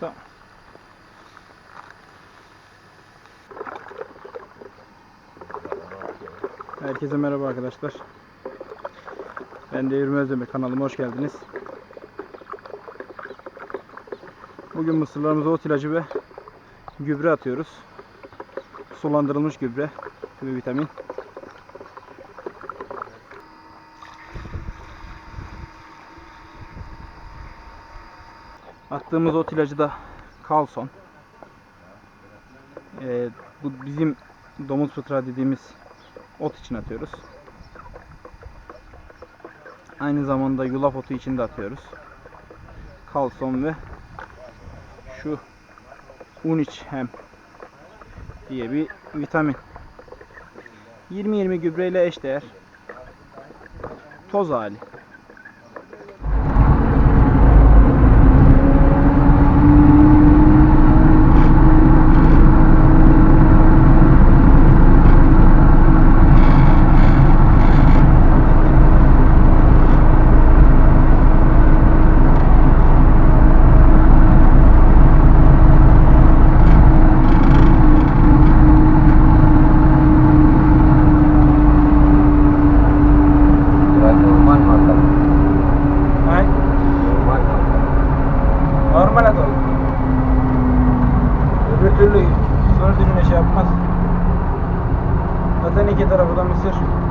Tamam. Herkese merhaba arkadaşlar. Ben de Yürüme Özdemir kanalıma hoş geldiniz. Bugün mısırlarımıza ot ilacı ve gübre atıyoruz. Sulandırılmış gübre ve vitamin. Attığımız ot ilacı da Kalson. Ee, bu bizim domuz fıtıra dediğimiz ot için atıyoruz. Aynı zamanda yulaf otu için de atıyoruz. Kalson ve şu Uniç hem diye bir vitamin. 20-20 gübreyle eşdeğer. Toz hali. İki tarafı da mısır.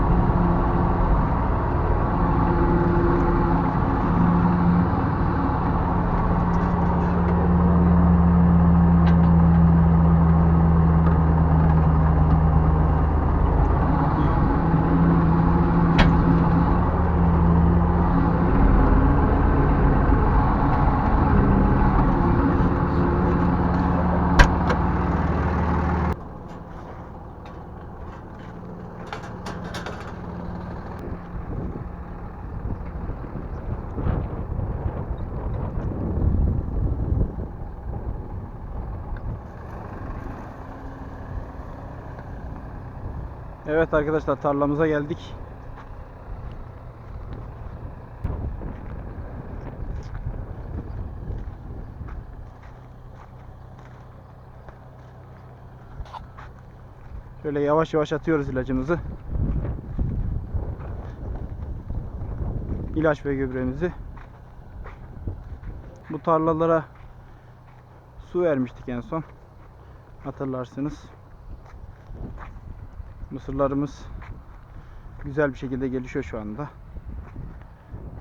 Evet arkadaşlar tarlamıza geldik. Şöyle yavaş yavaş atıyoruz ilacımızı. İlaç ve gübremizi. Bu tarlalara su vermiştik en son. Hatırlarsınız. Mısırlarımız güzel bir şekilde gelişiyor şu anda.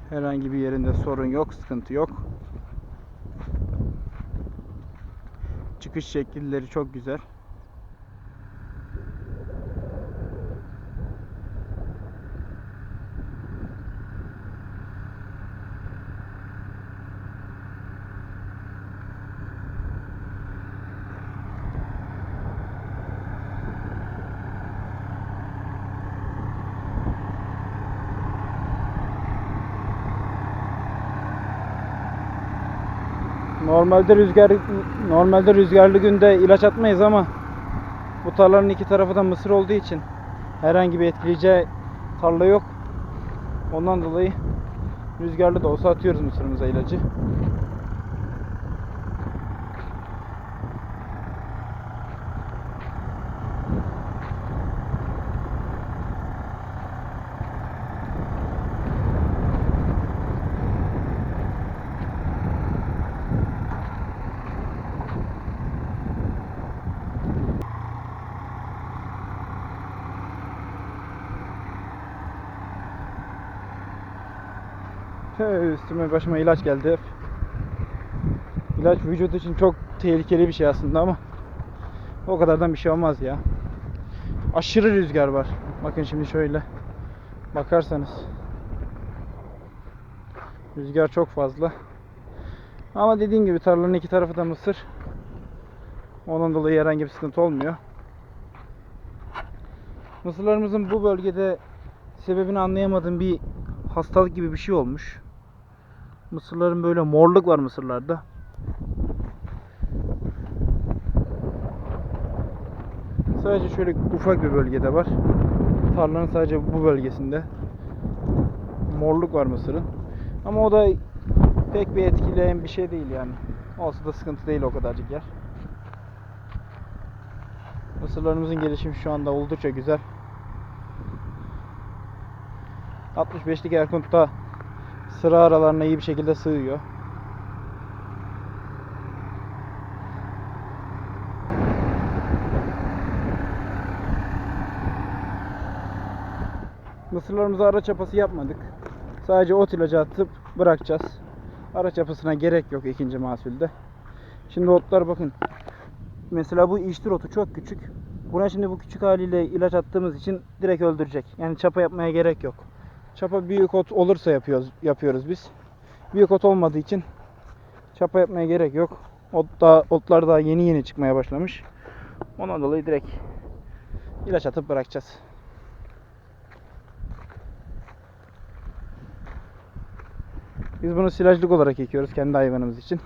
Herhangi bir yerinde sorun yok, sıkıntı yok. Çıkış şekilleri çok güzel. Normalde rüzgar normalde rüzgarlı günde ilaç atmayız ama bu tarlanın iki tarafı da mısır olduğu için herhangi bir etkileyeceği tarla yok. Ondan dolayı rüzgarlı da olsa atıyoruz mısırımıza ilacı. Üstüme başıma ilaç geldi. İlaç vücut için çok tehlikeli bir şey aslında ama o kadardan bir şey olmaz ya. Aşırı rüzgar var. Bakın şimdi şöyle bakarsanız. Rüzgar çok fazla. Ama dediğim gibi tarlanın iki tarafı da mısır. Ondan dolayı herhangi bir sıkıntı olmuyor. Mısırlarımızın bu bölgede sebebini anlayamadığım bir hastalık gibi bir şey olmuş. Mısırların böyle morluk var mısırlarda. Sadece şöyle ufak bir bölgede var. Tarlanın sadece bu bölgesinde. Morluk var mısırın. Ama o da pek bir etkileyen bir şey değil yani. Olsa da sıkıntı değil o kadarcık yer. Mısırlarımızın gelişimi şu anda oldukça güzel. 65'lik Erkunt da sıra aralarına iyi bir şekilde sığıyor. Mısırlarımıza ara çapası yapmadık. Sadece ot ilacı atıp bırakacağız. Ara çapasına gerek yok ikinci mahsulde. Şimdi otlar bakın. Mesela bu iştir otu çok küçük. Buna şimdi bu küçük haliyle ilaç attığımız için direkt öldürecek. Yani çapa yapmaya gerek yok. Çapa büyük ot olursa yapıyoruz yapıyoruz biz. Büyük ot olmadığı için çapa yapmaya gerek yok. Ot daha, otlar daha yeni yeni çıkmaya başlamış. Ondan dolayı direkt ilaç atıp bırakacağız. Biz bunu silajlık olarak ekiyoruz kendi hayvanımız için.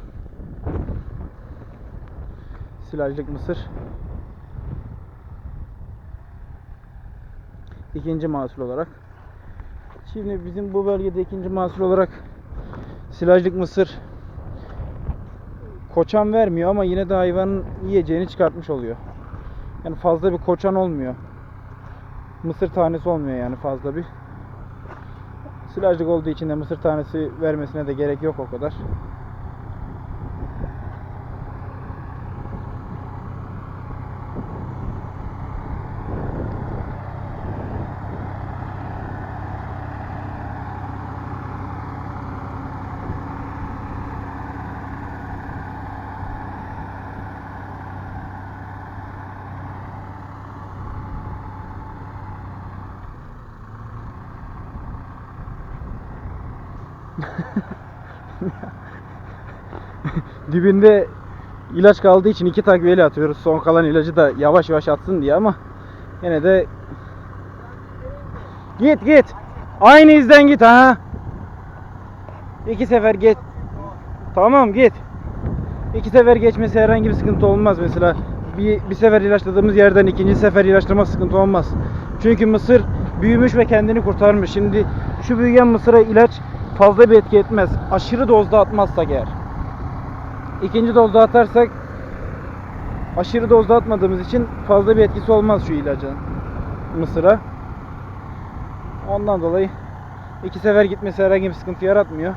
Silajlık mısır. İkinci mahsul olarak. Şimdi bizim bu bölgede ikinci mahsul olarak silajlık mısır koçan vermiyor ama yine de hayvanın yiyeceğini çıkartmış oluyor. Yani fazla bir koçan olmuyor. Mısır tanesi olmuyor yani fazla bir. Silajlık olduğu için de mısır tanesi vermesine de gerek yok o kadar. Dibinde ilaç kaldığı için iki takviyeyle atıyoruz. Son kalan ilacı da yavaş yavaş atsın diye ama yine de Git git. Aynı izden git ha. İki sefer git. Tamam git. İki sefer geçmesi herhangi bir sıkıntı olmaz mesela. Bir, bir sefer ilaçladığımız yerden ikinci sefer ilaçlama sıkıntı olmaz. Çünkü mısır büyümüş ve kendini kurtarmış. Şimdi şu büyüyen mısıra ilaç fazla bir etki etmez. Aşırı dozda atmazsak eğer. İkinci dozda atarsak aşırı dozda atmadığımız için fazla bir etkisi olmaz şu ilacın mısıra. Ondan dolayı iki sefer gitmesi herhangi bir sıkıntı yaratmıyor.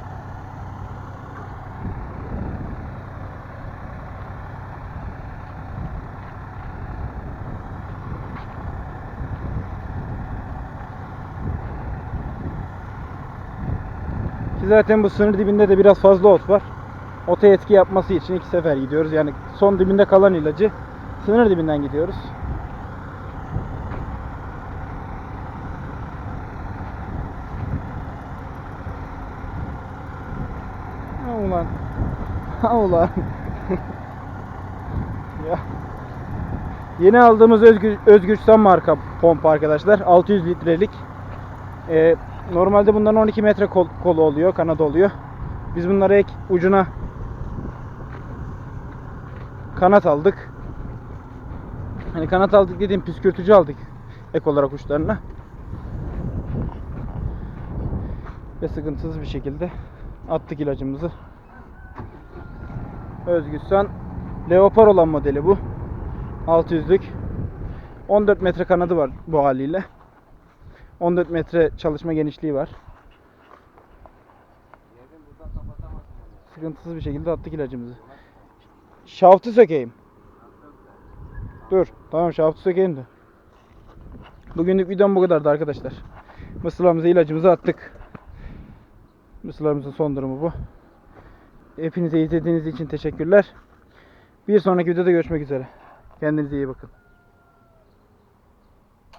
Ki zaten bu sınır dibinde de biraz fazla ot var. Ota etki yapması için iki sefer gidiyoruz. Yani son dibinde kalan ilacı sınır dibinden gidiyoruz. Ha ulan. Ha ulan. ya. Yeni aldığımız Özgür, Özgürç'ten marka pompa arkadaşlar. 600 litrelik. Ee, normalde bunların 12 metre kol, kolu oluyor, kanadı oluyor. Biz bunlara ek ucuna kanat aldık. Hani kanat aldık dediğim püskürtücü aldık ek olarak uçlarına. Ve sıkıntısız bir şekilde attık ilacımızı. Özgürsen Leopar olan modeli bu. 600'lük. 14 metre kanadı var bu haliyle. 14 metre çalışma genişliği var. Sıkıntısız bir şekilde attık ilacımızı. Şaftı sökeyim. Dur. Tamam şaftı sökeyim de. Bugünlük videom bu kadardı arkadaşlar. Mısırlarımıza ilacımızı attık. Mısırlarımızın son durumu bu. Hepinize izlediğiniz için teşekkürler. Bir sonraki videoda görüşmek üzere. Kendinize iyi bakın.